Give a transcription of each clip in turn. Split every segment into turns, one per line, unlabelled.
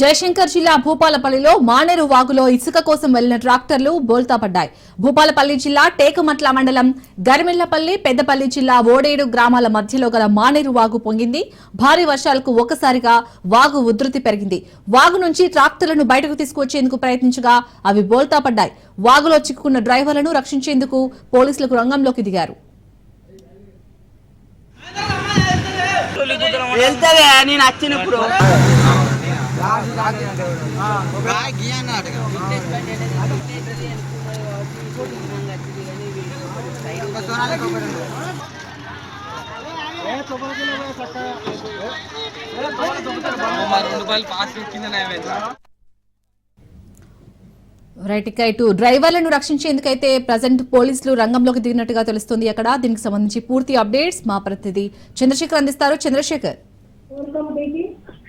జయశంకర్ జిల్లా భూపాలపల్లిలో మానేరు వాగులో ఇసుక కోసం వెళ్ళిన ట్రాక్టర్లు బోల్తా పడ్డాయి. భూపాలపల్లి జిల్లా టేకమట్ల మండలం గరిమెళ్ళపల్లి పెద్దపల్లి జిల్లా ఓడేడు గ్రామాల మధ్యలో గల మానేరు వాగు పొంగింది. భారీ వర్షాలకు ఒక్కసారిగా వాగు ఉధృతి పెరిగింది. వాగు నుంచి ట్రాక్టర్లను బయటకు తీసుకొచ్చేందుకు ప్రయత్నించగా అవి బోల్తా పడ్డాయి. వాగులో చిక్కుకున్న డ్రైవర్లను రక్షించేందుకు పోలీసులకు రంగంలోకి దిగారు.
నేను వచ్చినప్పుడు.
రెండు రూపాయలు
రైట్ ఇక ఇటు డ్రైవర్లను రక్షించేందుకైతే ప్రజెంట్ పోలీసులు రంగంలోకి దిగినట్టుగా తెలుస్తుంది అక్కడ. దీనికి సంబంధించి పూర్తి అప్డేట్స్ మా ప్రతినిధి చంద్రశేఖర్ అందిస్తారు. చంద్రశేఖర్.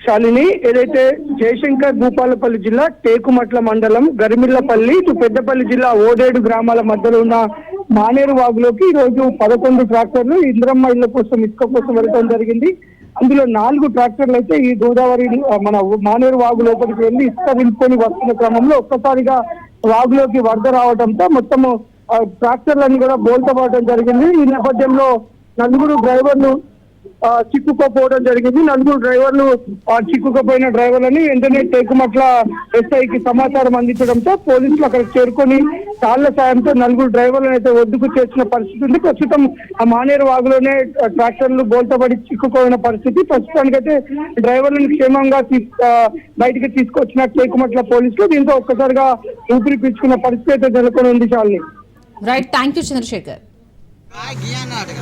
శాలిని ఏదైతే జయశంకర్ భూపాలపల్లి జిల్లా టేకుమట్ల మండలం గరిమిళ్ళపల్లి ఇటు పెద్దపల్లి జిల్లా ఓడేడు గ్రామాల మధ్యలో ఉన్న మానేరు వాగులోకి ఈ రోజు పదకొండు ట్రాక్టర్లు ఇంద్రమ్మ ఇళ్ళ కోసం ఇసుక కోసం వెళ్ళడం జరిగింది. అందులో నాలుగు ట్రాక్టర్లు అయితే ఈ గోదావరి మన మానేరు వాగు లోపలికి వెళ్ళి ఇసుక నింపుకొని వస్తున్న క్రమంలో ఒక్కసారిగా వాగులోకి వరద రావడంతో మొత్తము ట్రాక్టర్లన్నీ కూడా బోల్తపడడం జరిగింది. ఈ నేపథ్యంలో నలుగురు డ్రైవర్లు చిక్కుకోపోవడం జరిగింది. నలుగురు డ్రైవర్లు ఆ, చిక్కుకుపోయిన డ్రైవర్లని వెంటనే టేకుమట్ల ఎస్ఐకి సమాచారం అందించడంతో పోలీసులు అక్కడ చేరుకొని కాళ్ళ సాయంతో నలుగురు డ్రైవర్లను అయితే ఒడ్డుకు చేర్చిన పరిస్థితి ఉంది. ప్రస్తుతం ఆ మానేరు వాగులోనే ట్రాక్టర్లు బోల్తబడి చిక్కుకోయిన పరిస్థితి. ప్రస్తుతానికైతే డ్రైవర్లను క్షేమంగా బయటికి తీసుకొచ్చిన టేకుమట్ల పోలీసులు దీంతో ఒక్కసారిగా ఊపిరి పీల్చుకున్న పరిస్థితి అయితే నెలకొని ఉంది చాలని.
రైట్ థ్యాంక్ యూ చంద్రశేఖర్ ગયા નાટક